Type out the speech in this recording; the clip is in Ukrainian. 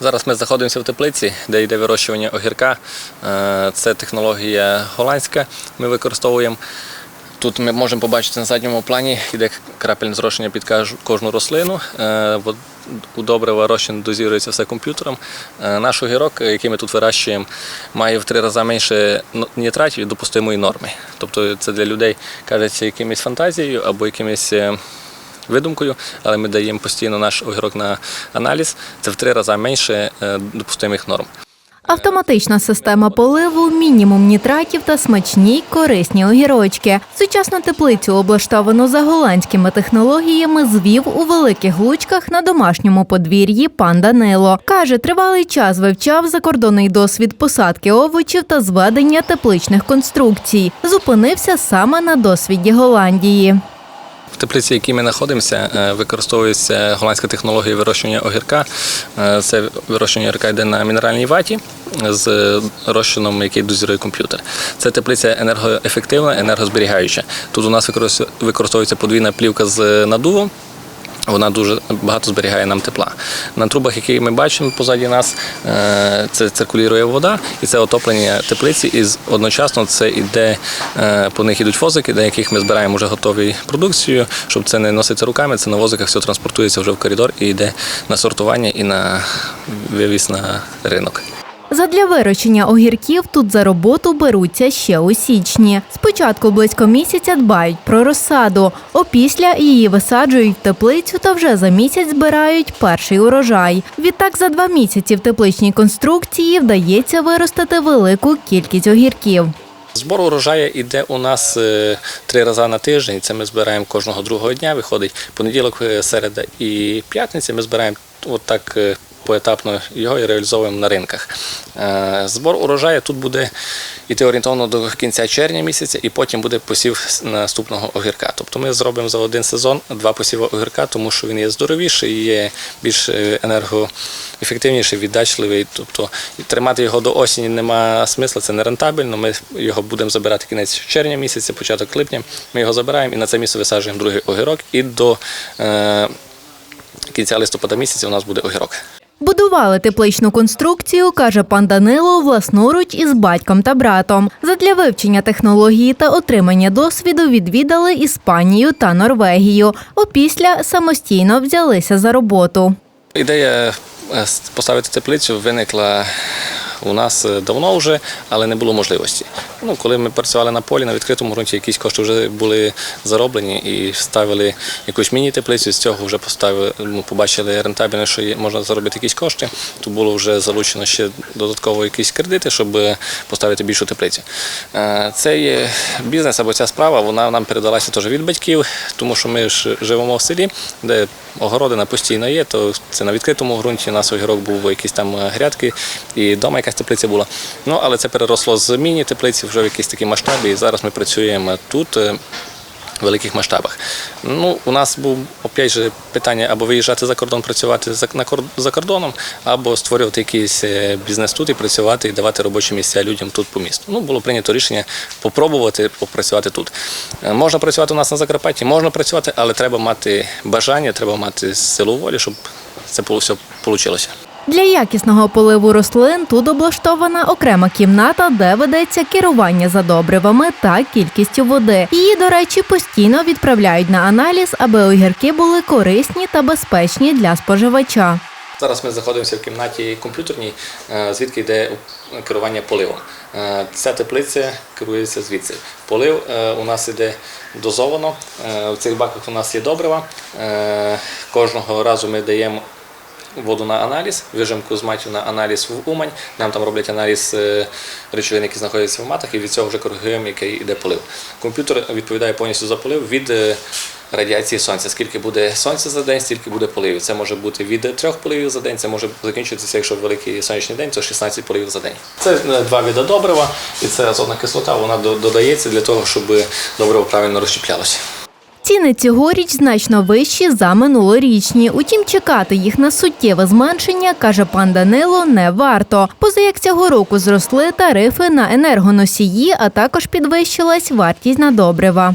Зараз ми знаходимося в теплиці, де йде вирощування огірка. Е, Це технологія голландська. Ми використовуємо. Тут ми можемо побачити на задньому плані, йде крапельне зрошення під кожну рослину. Е, У добрива розчин дозірується все комп'ютером. Е, Наш огірок, який ми тут вирощуємо, має в три рази менше нітратів від допустимої норми. Тобто це для людей кажеться якимось фантазією або якимось видумкою, але ми даємо постійно наш огірок на аналіз. Це в три рази менше е, допустимих норм. Автоматична система поливу, мінімум нітратів та смачні корисні огірочки. Сучасну теплицю, облаштовану за голландськими технологіями, звів у великих лучках на домашньому подвір'ї пан Данило. Каже, тривалий час вивчав закордонний досвід посадки овочів та зведення тепличних конструкцій. Зупинився саме на досвіді Голландії. В теплиці, в якій ми знаходимося, е, використовується голландська технологія вирощування огірка. Е, Це вирощування огірка йде на мінеральній ваті з розчином, який дозірує комп'ютер. Це теплиця енергоефективна, енергозберігаюча. Тут у нас використовується- подвійна плівка з надувом. Вона дуже багато зберігає нам тепла. На трубах, які ми бачимо позаді нас, е, це циркулює вода, і це отоплення теплиці. І одночасно це іде, е, по них ідуть возики, на яких ми збираємо вже готові продукцію, щоб це не носити руками. Це на возиках все транспортується вже в коридор і йде на сортування і на вивіз на ринок. Задля вирощення огірків тут за роботу беруться ще у січні. Спочатку близько місяця дбають про розсаду, опісля її висаджують в теплицю та вже за місяць збирають перший урожай. Відтак за два місяці в тепличній конструкції вдається виростити велику кількість огірків. Збор урожаю йде у нас е, три рази на тиждень. Це ми збираємо кожного другого дня. Виходить понеділок, е, середа і п'ятниця. Ми збираємо от так е, поетапно його і реалізовуємо на ринках. Е, Збор урожаю тут буде йти орієнтовно до кінця червня місяця, і потім буде посів наступного огірка. Тобто ми зробимо за один сезон два посіви огірка, тому що він є здоровіший, є більш е, енергоефективніший, віддачливий. Тобто тримати його до осені нема смисла, це не рентабельно. Ми його будемо забирати кінець червня місяця, початок липня. Ми його забираємо і на це місце висаджуємо другий огірок. І до е, кінця листопада місяця у нас буде огірок. Будували тепличну конструкцію, каже пан Данило, власноруч із батьком та братом. Задля вивчення технології та отримання досвіду відвідали Іспанію та Норвегію. Опісля самостійно взялися за роботу. Ідея е, поставити теплицю виникла у нас е, давно вже, але не було можливості. Ну, коли ми працювали на полі, на відкритому ґрунті, якісь кошти вже були зароблені і ставили якусь міні-теплицю, з цього вже поставили, ну, побачили рентабельно, що можна заробити якісь кошти. То було вже залучено ще додатково якісь кредити, щоб е, поставити більшу теплицю. Е, Цей бізнес або ця справа, вона нам передалася теж від батьків, тому що ми ж живемо в селі, де огородина постійно є, то це на відкритому ґрунті. У нас огірок був якісь там грядки, і вдома якась теплиця була. Ну, але це переросло з міні-теплиці вже в якісь такі масштаби, і зараз ми працюємо тут. е, в великих масштабах. Ну, у нас був опять же питання або виїжджати за кордон, працювати за, кордоном, або створювати якийсь е, бізнес тут і працювати і давати робочі місця людям тут по місту. Ну, було прийнято рішення попробувати попрацювати тут. Е, Можна працювати у нас на Закарпатті, можна працювати, але треба мати бажання, треба мати силу волі, щоб це все вийшло. Для якісного поливу рослин тут облаштована окрема кімната, де ведеться керування задобривами та кількістю води. Її, до речі, постійно відправляють на аналіз, аби огірки були корисні та безпечні для споживача. Зараз ми знаходимося в кімнаті комп'ютерній, е, звідки йде керування поливом. Е, Ця теплиця керується звідси. Полив е, у нас йде дозовано. В цих баках у нас є добрива. Кожного разу ми даємо воду на аналіз, вижимку з матів на аналіз в Умань. Нам там роблять аналіз е, речовин, які знаходяться в матах, і від цього вже коригуємо, який йде полив. Комп'ютер відповідає повністю за полив від е, радіації сонця. Скільки буде сонця за день, стільки буде поливів. Це може бути від трьох поливів за день, це може закінчитися, якщо великий сонячний день, то 16 поливів за день. Це е, два види добрива, і це азотна кислота, вона додається для того, щоб добриво правильно розщеплялося. Ціни цьогоріч значно вищі за минулорічні. Утім, чекати їх на суттєве зменшення, каже пан Данило, не варто. Поза як цього року зросли тарифи на енергоносії, а також підвищилась вартість на добрива.